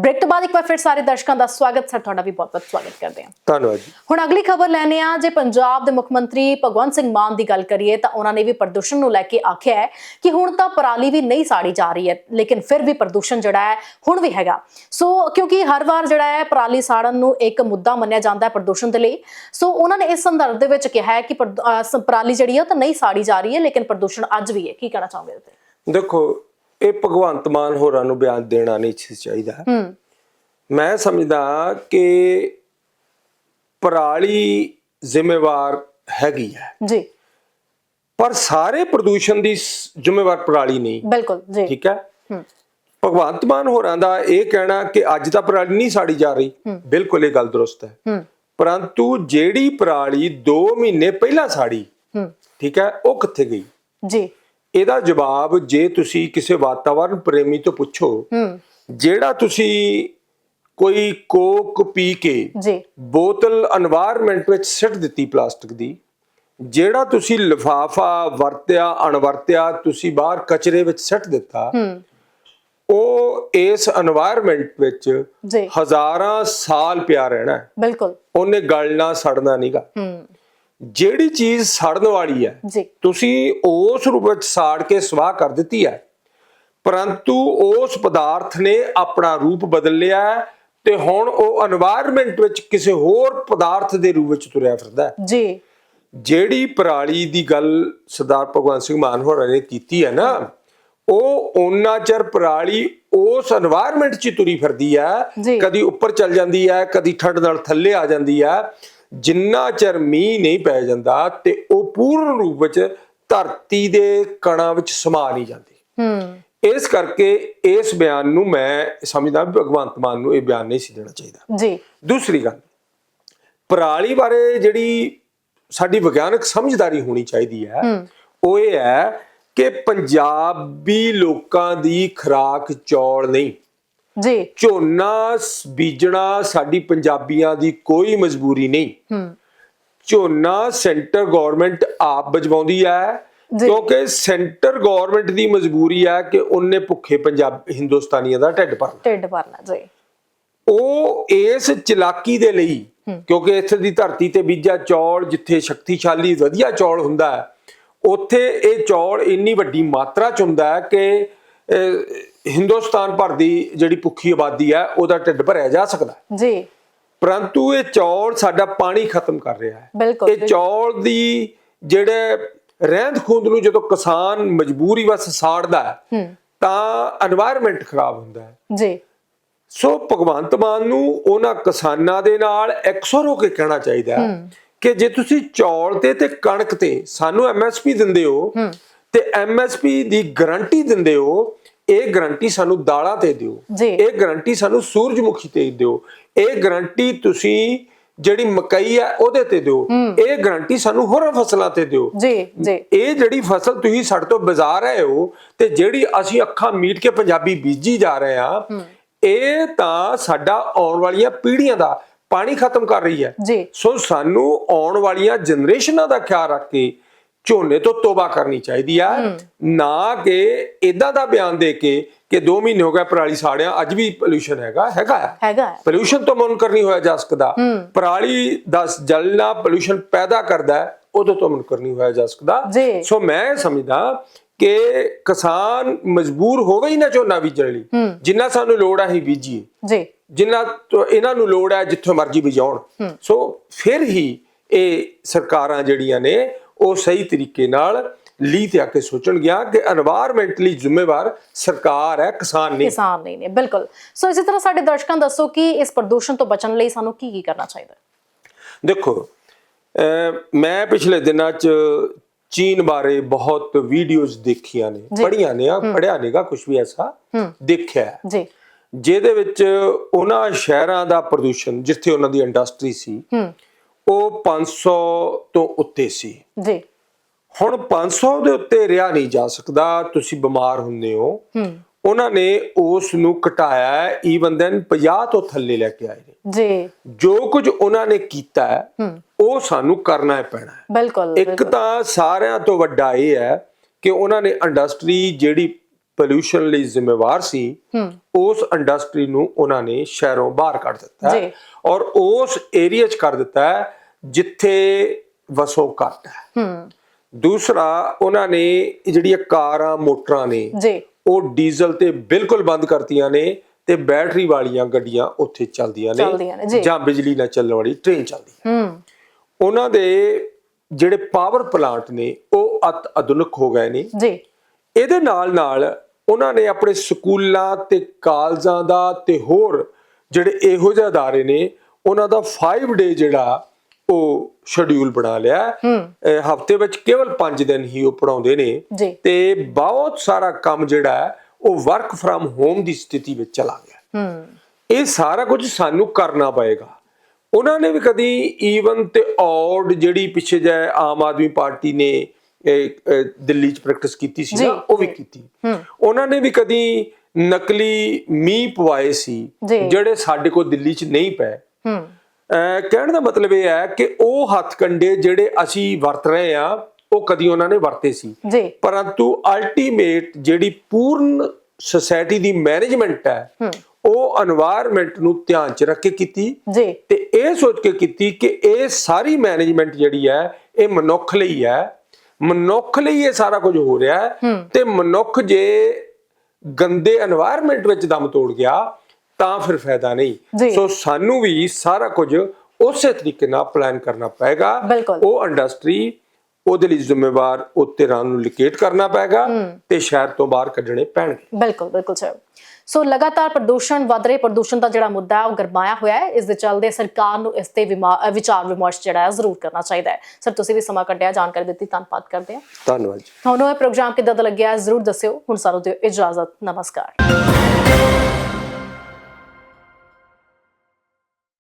Break ਤੋਂ ਬਾਅਦ ਇੱਕ ਵਾਰ ਫਿਰ ਸਾਰੇ ਦਰਸ਼ਕਾਂ ਦਾ ਸਵਾਗਤ ਸਰ ਤੁਹਾਡਾ ਵੀ ਬਹੁਤ-ਬਹੁਤ ਸਵਾਗਤ ਕਰਦੇ ਹਾਂ। ਧੰਨਵਾਦ ਜੀ। ਹੁਣ ਅਗਲੀ ਖਬਰ ਲੈਣੇ ਆ ਜੇ ਪੰਜਾਬ ਦੇ ਮੁੱਖ ਮੰਤਰੀ ਭਗਵੰਤ ਸਿੰਘ ਮਾਨ ਦੀ ਗੱਲ ਕਰੀਏ ਤਾਂ ਉਹਨਾਂ ਨੇ ਵੀ ਪ੍ਰਦੂਸ਼ਣ ਨੂੰ ਲੈ ਕੇ ਆਖਿਆ ਹੈ ਕਿ ਹੁਣ ਤਾਂ ਪਰਾਲੀ ਵੀ ਨਹੀਂ ਸਾੜੀ ਜਾ ਰਹੀ ਹੈ ਲੇਕਿਨ ਫਿਰ ਵੀ ਪ੍ਰਦੂਸ਼ਣ ਜਿਹੜਾ ਹੈ ਹੁਣ ਵੀ ਹੈਗਾ। ਸੋ ਕਿਉਂਕਿ ਹਰ ਵਾਰ ਜਿਹੜਾ ਹੈ ਪਰਾਲੀ ਸਾੜਨ ਨੂੰ ਇੱਕ ਮੁੱਦਾ ਮੰਨਿਆ ਜਾਂਦਾ ਹੈ ਪ੍ਰਦੂਸ਼ਣ ਦੇ ਲਈ। ਸੋ ਉਹਨਾਂ ਨੇ ਇਸ ਸੰਦਰਭ ਦੇ ਵਿੱਚ ਕਿਹਾ ਹੈ ਕਿ ਪਰਾਲੀ ਜਿਹੜੀ ਹੈ ਉਹ ਤਾਂ ਨਹੀਂ ਸਾੜੀ ਜਾ ਰਹੀ ਹੈ ਲੇਕਿਨ ਪ੍ਰਦੂਸ਼ਣ ਅੱਜ ਵੀ ਹੈ। ਕੀ ਕਹਿਣਾ ਚਾਹੋਗੇ ਇਹਦੇ ਤੇ? ਦੇਖੋ ਇਹ ਭਗਵੰਤ ਮਾਨ ਹੋਰਾਂ ਨੂੰ ਬਿਆਨ ਦੇਣਾ ਨਹੀਂ ਚਾਹੀਦਾ। ਹੂੰ। ਮੈਂ ਸਮਝਦਾ ਕਿ ਪਰਾਲੀ ਜ਼ਿੰਮੇਵਾਰ ਹੈਗੀ ਹੈ। ਜੀ। ਪਰ ਸਾਰੇ ਪ੍ਰਦੂਸ਼ਣ ਦੀ ਜ਼ਿੰਮੇਵਾਰ ਪਰਾਲੀ ਨਹੀਂ। ਬਿਲਕੁਲ ਜੀ। ਠੀਕ ਹੈ? ਭਗਵੰਤ ਮਾਨ ਹੋਰਾਂ ਦਾ ਇਹ ਕਹਿਣਾ ਕਿ ਅੱਜ ਤਾਂ ਪਰਾਲੀ ਨਹੀਂ ਸਾੜੀ ਜਾ ਰਹੀ। ਬਿਲਕੁਲ ਇਹ ਗੱਲ ਦਰੁਸਤ ਹੈ। ਪਰੰਤੂ ਜਿਹੜੀ ਪਰਾਲੀ 2 ਮਹੀਨੇ ਪਹਿਲਾਂ ਸਾੜੀ ਠੀਕ ਹੈ ਉਹ ਕਿੱਥੇ ਗਈ? ਜੀ। ਇਹਦਾ ਜਵਾਬ ਜੇ ਤੁਸੀਂ ਕਿਸੇ ਵਾਤਾਵਰਣ ਪ੍ਰੇਮੀ ਤੋਂ ਪੁੱਛੋ ਜਿਹੜਾ ਤੁਸੀਂ ਕੋਈ ਕੋਕ ਪੀ ਕੇ ਬੋਤਲ এনवायरमेंट ਵਿੱਚ ਸਿੱਟ ਦਿੱਤੀ ਪਲਾਸਟਿਕ ਦੀ ਜਿਹੜਾ ਤੁਸੀਂ ਲਿਫਾਫਾ ਵਰਤਿਆ ਅਣਵਰਤਿਆ ਤੁਸੀਂ ਬਾਹਰ ਕਚਰੇ ਵਿੱਚ ਸਿੱਟ ਦਿੱਤਾ ਉਹ ਇਸ এনवायरमेंट ਵਿੱਚ ਹਜ਼ਾਰਾਂ ਸਾਲ ਪਿਆ ਰਹਿਣਾ ਬਿਲਕੁਲ। ਉਹਨੇ ਗਲਣਾ ਸੜਨਾ ਨਹੀਂਗਾ ਜਿਹੜੀ ਚੀਜ਼ ਸੜਨ ਵਾਲੀ ਹੈ ਤੁਸੀਂ ਉਸ ਰੂਪ ਵਿੱਚ ਸਾੜ ਕੇ ਸਵਾਹ ਕਰ ਦਿੱਤੀ ਹੈ। ਪਰੰਤੂ ਉਸ ਪਦਾਰਥ ਨੇ ਆਪਣਾ ਰੂਪ ਬਦਲ ਲਿਆ ਤੇ ਹੁਣ ਉਹ এনवायरमेंट ਵਿੱਚ ਕਿਸੇ ਹੋਰ ਪਦਾਰਥ ਦੇ ਰੂਪ ਵਿੱਚ ਤੁਰਿਆ ਫਿਰਦਾ ਹੈ। ਜੀ। ਜਿਹੜੀ ਪਰਾਲੀ ਦੀ ਗੱਲ ਸਰਦਾਰ ਭਗਵੰਤ ਸਿੰਘ ਮਾਨ ਹੋਰਾਂ ਨੇ ਕੀਤੀ ਹੈ ਨਾ ਉਹ ਉਹਨਾਂ ਚਿਰ ਪਰਾਲੀ ਉਸ এনवायरमेंट 'ਚ ਤੁਰੀ ਫਿਰਦੀ ਹੈ। ਕਦੀ ਉੱਪਰ ਚੱਲ ਜਾਂਦੀ ਹੈ ਕਦੀ ਠੰਡ ਨਾਲ ਥੱਲੇ ਆ ਜਾਂਦੀ ਹੈ। ਜਿੰਨਾ ਚਿਰ ਮੀਂਹ ਨਹੀਂ ਪੈ ਜਾਂਦਾ ਤੇ ਉਹ ਪੂਰਨ ਰੂਪ ਵਿੱਚ ਧਰਤੀ ਦੇ ਕਣਾਂ ਵਿੱਚ ਸਮਾ ਨਹੀਂ ਜਾਂਦੀ। ਹੂੰ। ਇਸ ਕਰਕੇ ਇਸ ਬਿਆਨ ਨੂੰ ਮੈਂ ਸਮਝਦਾ ਵੀ ਭਗਵੰਤ ਮਾਨ ਨੂੰ ਇਹ ਬਿਆਨ ਨਹੀਂ ਸੀ ਦੇਣਾ ਚਾਹੀਦਾ। ਜੀ। ਦੂਸਰੀ ਗੱਲ ਪਰਾਲੀ ਬਾਰੇ ਜਿਹੜੀ ਸਾਡੀ ਵਿਗਿਆਨਕ ਸਮਝਦਾਰੀ ਹੋਣੀ ਚਾਹੀਦੀ ਹੈ ਹੂੰ। ਉਹ ਇਹ ਹੈ ਕਿ ਪੰਜਾਬੀ ਲੋਕਾਂ ਦੀ ਖੁਰਾਕ ਚੌਲ ਨਹੀਂ। ਜੀ। ਝੋਨਾ ਬੀਜਣਾ ਸਾਡੀ ਪੰਜਾਬੀਆਂ ਦੀ ਕੋਈ ਮਜਬੂਰੀ ਨਹੀਂ। ਹੂੰ। ਝੋਨਾ ਸੈਂਟਰ ਗਵਰਨਮੈਂਟ ਆਪ ਬਜਵਾਉਂਦੀ ਹੈ। ਕਿਉਂਕਿ ਸੈਂਟਰ ਗਵਰਨਮੈਂਟ ਦੀ ਮਜਬੂਰੀ ਹੈ ਕਿ ਉਹਨੇ ਭੁੱਖੇ ਪੰਜਾਬ ਹਿੰਦੁਸਤਾਨੀਆਂ ਦਾ ਢਿੱਡ ਭਰਨਾ। ਢਿੱਡ ਭਰਨਾ ਜੀ। ਉਹ ਇਸ ਚਲਾਕੀ ਦੇ ਲਈ ਕਿਉਂਕਿ ਇੱਥੇ ਦੀ ਧਰਤੀ ਤੇ ਬੀਜਾ ਚੌਲ ਜਿੱਥੇ ਸ਼ਕਤੀਸ਼ਾਲੀ ਵਧੀਆ ਚੌਲ ਹੁੰਦਾ ਹੈ ਉੱਥੇ ਇਹ ਚੌਲ ਇੰਨੀ ਵੱਡੀ ਮਾਤਰਾ ਚ ਹੁੰਦਾ ਹੈ ਕਿ ਹਿੰਦੁਸਤਾਨ ਭਰ ਦੀ ਜਿਹੜੀ ਭੁੱਖੀ ਆਬਾਦੀ ਹੈ ਉਹਦਾ ਢਿੱਡ ਭਰਿਆ ਜਾ ਸਕਦਾ ਜੀ। ਪਰੰਤੂ ਇਹ ਚੌਲ ਸਾਡਾ ਪਾਣੀ ਖਤਮ ਕਰ ਰਿਹਾ ਹੈ। ਇਹ ਚੌਲ ਦੀ ਜਿਹੜੇ ਰਹਿੰਦ ਖੂੰਦ ਨੂੰ ਜਦੋਂ ਕਿਸਾਨ ਮਜਬੂਰੀ ਵਸ ਸਾੜਦਾ ਹੈ ਤਾਂ এনवायरमेंट ਖਰਾਬ ਹੁੰਦਾ ਹੈ। ਜੀ। ਸੋ ਭਗਵੰਤ ਮਾਨ ਨੂੰ ਉਹਨਾਂ ਕਿਸਾਨਾਂ ਦੇ ਨਾਲ 100 ਰੋ ਕੇ ਕਹਿਣਾ ਚਾਹੀਦਾ ਹੈ ਕਿ ਜੇ ਤੁਸੀਂ ਚੌਲ ਤੇ ਤੇ ਕਣਕ ਤੇ ਸਾਨੂੰ ਐਮਐਸਪੀ ਦਿੰਦੇ ਹੋ ਤੇ ਐਮਐਸਪੀ ਦੀ ਗਾਰੰਟੀ ਦਿੰਦੇ ਹੋ ਇਹ ਗਾਰੰਟੀ ਸਾਨੂੰ ਦਾਲਾਂ ਤੇ ਦਿਓ। ਇਹ ਗਾਰੰਟੀ ਸਾਨੂੰ ਸੂਰਜਮੁਖੀ ਤੇ ਦਿਓ। ਇਹ ਗਾਰੰਟੀ ਤੁਸੀਂ ਜਿਹੜੀ ਮਕਈ ਹੈ ਉਹਦੇ ਤੇ ਦਿਓ। ਇਹ ਗਾਰੰਟੀ ਸਾਨੂੰ ਹੋਰਾਂ ਫਸਲਾਂ ਤੇ ਦਿਓ। ਜੀ ਜੀ। ਇਹ ਜਿਹੜੀ ਫਸਲ ਤੁਸੀਂ ਸਾਡੇ ਤੋਂ ਬਾਜ਼ਾਰ ਰਹੇ ਹੋ ਤੇ ਜਿਹੜੀ ਅਸੀਂ ਅੱਖਾਂ ਮੀਟ ਕੇ ਪੰਜਾਬੀ ਬੀਜੀ ਜਾ ਰਹੇ ਆ ਇਹ ਤਾਂ ਸਾਡਾ ਆਉਣ ਵਾਲੀਆਂ ਪੀੜ੍ਹੀਆਂ ਦਾ ਪਾਣੀ ਖਤਮ ਕਰ ਰਹੀ ਹੈ। ਸੋ ਸਾਨੂੰ ਆਉਣ ਵਾਲੀਆਂ ਜਨਰੇਸ਼ਨਾਂ ਦਾ ਖਿਆਲ ਰੱਖ ਕੇ ਝੋਨੇ ਤੋਂ ਤੋਬਾ ਕਰਨੀ ਚਾਹੀਦੀ ਆ। ਨਾ ਕਿ ਇਦਾਂ ਦਾ ਬਿਆਨ ਦੇ ਕੇ ਕਿ 2 ਮਹੀਨੇ ਹੋ ਗਏ ਪਰਾਲੀ ਸਾੜਿਆ ਅੱਜ ਵੀ ਪੋਲੂਸ਼ਨ ਹੈਗਾ ਹੈਗਾ ਆ। ਹੈਗਾ ਹੈ। ਪੋਲੂਸ਼ਨ ਤੋਂ ਮੁਨਕਰ ਨਹੀਂ ਹੋਇਆ ਜਾ ਸਕਦਾ ਪਰਾਲੀ ਦਾ ਜਲਣਾ ਪੋਲੂਸ਼ਨ ਪੈਦਾ ਕਰਦਾ ਹੈ ਉਦੋਂ ਤੋਂ ਮੁਨਕਰ ਨਹੀਂ ਹੋਇਆ ਜਾ। ਸਕਦਾ। ਸੋ ਮੈਂ ਸਮਝਦਾ ਕਿ ਕਿਸਾਨ ਮਜਬੂਰ ਹੋਵੇ ਹੀ ਨਾ ਝੋਨਾ ਬੀਜਣ ਲਈ। ਜਿੰਨਾ ਸਾਨੂੰ ਲੋੜ ਹੈ ਹੀ ਬੀਜੀਏ। ਜੀ। ਜਿੰਨਾ ਇਹਨਾਂ ਨੂੰ ਲੋੜ ਹੈ ਜਿੱਥੋਂ ਮਰਜ਼ੀ ਬਜਾਉਣ। ਸੋ ਫਿਰ ਹੀ ਇਹ ਸਰਕਾਰਾਂ ਜਿਹੜੀਆਂ ਨੇ ਉਹ ਸਹੀ ਤਰੀਕੇ ਨਾਲ ਲੀ ਤੇ ਆ ਕੇ ਸੋਚਣ ਗਿਆ ਕਿ এনवायरमेंटਲੀ ਜ਼ਿੰਮੇਵਾਰ ਸਰਕਾਰ ਹੈ ਕਿਸਾਨ ਨਹੀਂ। ਕਿਸਾਨ ਨਹੀਂ ਨੇ ਬਿਲਕੁਲ। ਸੋ ਇਸੇ ਤਰ੍ਹਾਂ ਸਾਡੇ ਦਰਸ਼ਕਾਂ ਦੱਸੋ ਕਿ ਇਸ ਪ੍ਰਦੂਸ਼ਣ ਤੋਂ ਬਚਣ ਲਈ ਸਾਨੂੰ ਕੀ ਕੀ ਕਰਨਾ ਚਾਹੀਦਾ ਦੇਖੋ ਮੈਂ ਪਿਛਲੇ ਦਿਨਾਂ 'ਚ ਚੀਨ ਬਾਰੇ ਬਹੁਤ ਵੀਡੀਓਜ਼ ਦੇਖੀਆਂ ਨੇ ਪੜੀਆਂ ਨੇ ਆ ਪੜਿਆ ਨੇਗਾ ਕੁਝ ਵੀ ਐਸਾ ਦੇਖਿਆ। ਜੀ। ਜਿਹਦੇ ਵਿੱਚ ਉਹਨਾਂ ਸ਼ਹਿਰਾਂ ਦਾ ਪ੍ਰਦੂਸ਼ਣ ਜਿੱਥੇ ਉਹਨਾਂ ਦੀ ਇੰਡਸਟਰੀ ਸੀ ਹੂੰ। ਉਹ 500 ਤੋਂ ਉੱਤੇ ਸੀ। ਜੀ। ਹੁਣ 500 ਦੇ ਉੱਤੇ ਰਿਹਾ ਨਹੀਂ ਜਾ ਸਕਦਾ ਤੁਸੀਂ ਬਿਮਾਰ ਹੁੰਦੇ ਹੋ। ਹੂੰ। ਉਹਨਾਂ ਨੇ ਉਸ ਨੂੰ ਘਟਾਇਆ ਈਵਨ ਦੈਨ 50 ਤੋਂ ਥੱਲੇ ਲੈ ਕੇ ਆਏ ਨੇ। ਜੀ। ਜੋ ਕੁਝ ਉਹਨਾਂ ਨੇ ਕੀਤਾ ਹੈ ਉਹ ਸਾਨੂੰ ਕਰਨਾ ਹੀ ਪੈਣਾ ਹੈ। ਬਿਲਕੁਲ ਇੱਕ ਤਾਂ ਸਾਰਿਆਂ ਤੋਂ ਵੱਡਾ ਇਹ ਹੈ ਕਿ ਉਹਨਾਂ ਨੇ ਇੰਡਸਟਰੀ ਜਿਹੜੀ ਪੋਲੂਸ਼ਨ ਲਈ ਜ਼ਿੰਮੇਵਾਰ ਸੀ ਉਸ ਇੰਡਸਟਰੀ ਨੂੰ ਉਹਨਾਂ ਨੇ ਸ਼ਹਿਰੋਂ ਬਾਹਰ ਕੱਢ ਦਿੱਤਾ ਜੀ। ਹੈ ਔਰ ਉਸ ਏਰੀਆ 'ਚ ਕਰ ਦਿੱਤਾ ਹੈ ਜਿੱਥੇ ਵਸੋਂ ਘੱਟ ਹੈ। ਹੂੰ। ਦੂਸਰਾ ਉਹਨਾਂ ਨੇ ਜਿਹੜੀਆਂ ਕਾਰਾਂ ਮੋਟਰਾਂ ਨੇ ਜੀ। ਉਹ ਡੀਜ਼ਲ ਤੇ ਬਿਲਕੁਲ ਬੰਦ ਕਰਤੀਆਂ ਨੇ ਤੇ ਬੈਟਰੀ ਵਾਲੀਆਂ ਗੱਡੀਆਂ ਉੱਥੇ ਚੱਲਦੀਆਂ ਨੇ, ਜੀ। ਬਿਜਲੀ ਨਾਲ ਚੱਲਣ ਵਾਲੀ ਟ੍ਰੇਨ ਚੱਲਦੀ ਹੈ। ਹੂੰ। ਉਹਨਾਂ ਦੇ ਜਿਹੜੇ ਪਾਵਰ ਪਲਾਂਟ ਨੇ ਉਹ ਅਤ ਆਧੁਨਿਕ ਹੋ ਗਏ ਨੇ। ਜੀ। ਇਹਦੇ ਨਾਲ ਨਾਲ ਉਹਨਾਂ ਨੇ ਆਪਣੇ ਸਕੂਲਾਂ ਤੇ ਕਾਲਜਾਂ ਦਾ ਤੇ ਹੋਰ ਜਿਹੜੇ ਇਹੋ ਜਿਹੇ ਅਦਾਰੇ ਨੇ ਉਹਨਾਂ ਦਾ 5 ਡੇ ਜਿਹੜਾ ਉਹ ਸ਼ਡਿਊਲ ਬਣਾ ਲਿਆ। ਹਫ਼ਤੇ ਵਿੱਚ ਕੇਵਲ 5 ਦਿਨ ਹੀ ਉਹ ਪੜਾਉਂਦੇ ਨੇ। ਤੇ ਬਹੁਤ ਸਾਰਾ ਕੰਮ ਜਿਹੜਾ ਉਹ ਵਰਕ ਫਰਮ ਹੋਮ ਦੀ ਸਥਿਤੀ ਵਿੱਚ ਚਲਾ ਗਿਆ। ਇਹ ਸਾਰਾ ਕੁਝ ਸਾਨੂੰ ਕਰਨਾ ਪਏਗਾ। ਉਹਨਾਂ ਨੇ ਵੀ ਕਦੀ ਈਵਨ ਤੇ ਔਡ ਜਿਹੜੀ ਪਿੱਛੇ ਜੇ ਆਮ ਆਦਮੀ ਪਾਰਟੀ ਨੇ ਦਿੱਲੀ 'ਚ ਪ੍ਰੈਕਟਿਸ ਕੀਤੀ ਸੀ ਨਾ ਉਹ ਵੀ। ਕੀਤੀ। ਉਹਨਾਂ ਨੇ ਵੀ ਕਦੀ ਨਕਲੀ ਮੀਂਹ ਪਵਾਏ ਸੀ। ਜਿਹੜੇ ਸਾਡੇ ਕੋਲ ਦਿੱਲੀ 'ਚ ਨਹੀਂ ਪਏ। ਕਹਿਣ ਦਾ ਮਤਲਬ ਇਹ ਹੈ ਕਿ ਉਹ ਹੱਥ ਕੰਡੇ ਜਿਹੜੇ ਅਸੀਂ ਵਰਤ ਰਹੇ ਆ ਉਹ ਕਦੀ ਉਹਨਾਂ ਨੇ ਵਰਤੇ ਸੀ। ਪਰੰਤੂ ਅਲਟੀਮੇਟ ਜਿਹੜੀ ਪੂਰਨ ਸੋਸਾਇਟੀ ਦੀ ਮੈਨੇਜਮੈਂਟ ਹੈ ਉਹ এনवायरमेंट ਨੂੰ ਧਿਆਨ ਚ ਰੱਖ ਕੇ ਕੀਤੀ ਜੀ। ਤੇ ਇਹ ਸੋਚ ਕੇ ਕੀਤੀ ਕਿ ਇਹ ਸਾਰੀ ਮੈਨੇਜਮੈਂਟ ਜਿਹੜੀ ਹੈ ਇਹ ਮਨੁੱਖ ਲਈ ਹੈ। ਮਨੁੱਖ ਲਈ ਇਹ ਸਾਰਾ ਕੁਝ ਹੋ ਰਿਹਾ ਤੇ ਮਨੁੱਖ ਜੇ ਗੰਦੇ এনवायरमेंट ਵਿੱਚ ਦਮ ਤੋੜ ਗਿਆ ਤਾਂ ਫਿਰ ਫਾਇਦਾ। ਨਹੀਂ। ਸੋ ਸਾਨੂੰ ਵੀ ਸਾਰਾ ਕੁਝ ਉਸੇ ਤਰੀਕੇ ਨਾਲ ਪਲਾਨ ਕਰਨਾ ਪਏਗਾ। ਉਹ ਇੰਡਸਟਰੀ ਉਹਦੇ ਲਈ ਜ਼ਿੰਮੇਵਾਰ ਉਹ ਧਿਰਾਂ ਨੂੰ ਲੋਕੇਟ ਕਰਨਾ ਪਏਗਾ ਤੇ ਸ਼ਹਿਰ ਤੋਂ ਬਾਹਰ ਕੱਢਣੇ ਪੈਣਗੇ। ਬਿਲਕੁਲ ਬਿਲਕੁਲ ਸਰ ਸੋ ਲਗਾਤਾਰ ਪ੍ਰਦੂਸ਼ਣ ਵਧ ਰਹੇ। ਪ੍ਰਦੂਸ਼ਣ ਦਾ ਜਿਹੜਾ ਮੁੱਦਾ ਹੈ ਉਹ ਗਰਮਾਇਆ ਹੋਇਆ ਹੈ। ਇਸ ਦੇ ਚੱਲਦੇ ਸਰਕਾਰ ਨੂੰ ਇਸ ਤੇ ਵਿਚਾਰ ਵਿਮਰਸ਼ ਜਿਹੜਾ ਹੈ ਜ਼ਰੂਰ ਕਰਨਾ ਚਾਹੀਦਾ ਹੈ। ਸਰ ਤੁਸੀਂ ਵੀ ਸਮਾਂ ਕੱਢਿਆ ਜਾਣਕਾਰੀ ਦਿੱਤੀ ਧੰਨਵਾਦ ਕਰਦੇ ਹਾਂ। ਧੰਨਵਾਦ ਜੀ। ਤੁਹਾਨੂੰ ਇਹ ਪ੍ਰੋਗਰਾਮ ਕਿੱਦਾਂ ਦਾ ਲੱਗਿਆ ਜ਼ਰੂਰ ਦੱਸਿਓ। ਹੁਣ ਸਾਨੂੰ ਦਿਓ ਇਜਾਜ਼ਤ। ਨਮਸਕਾਰ।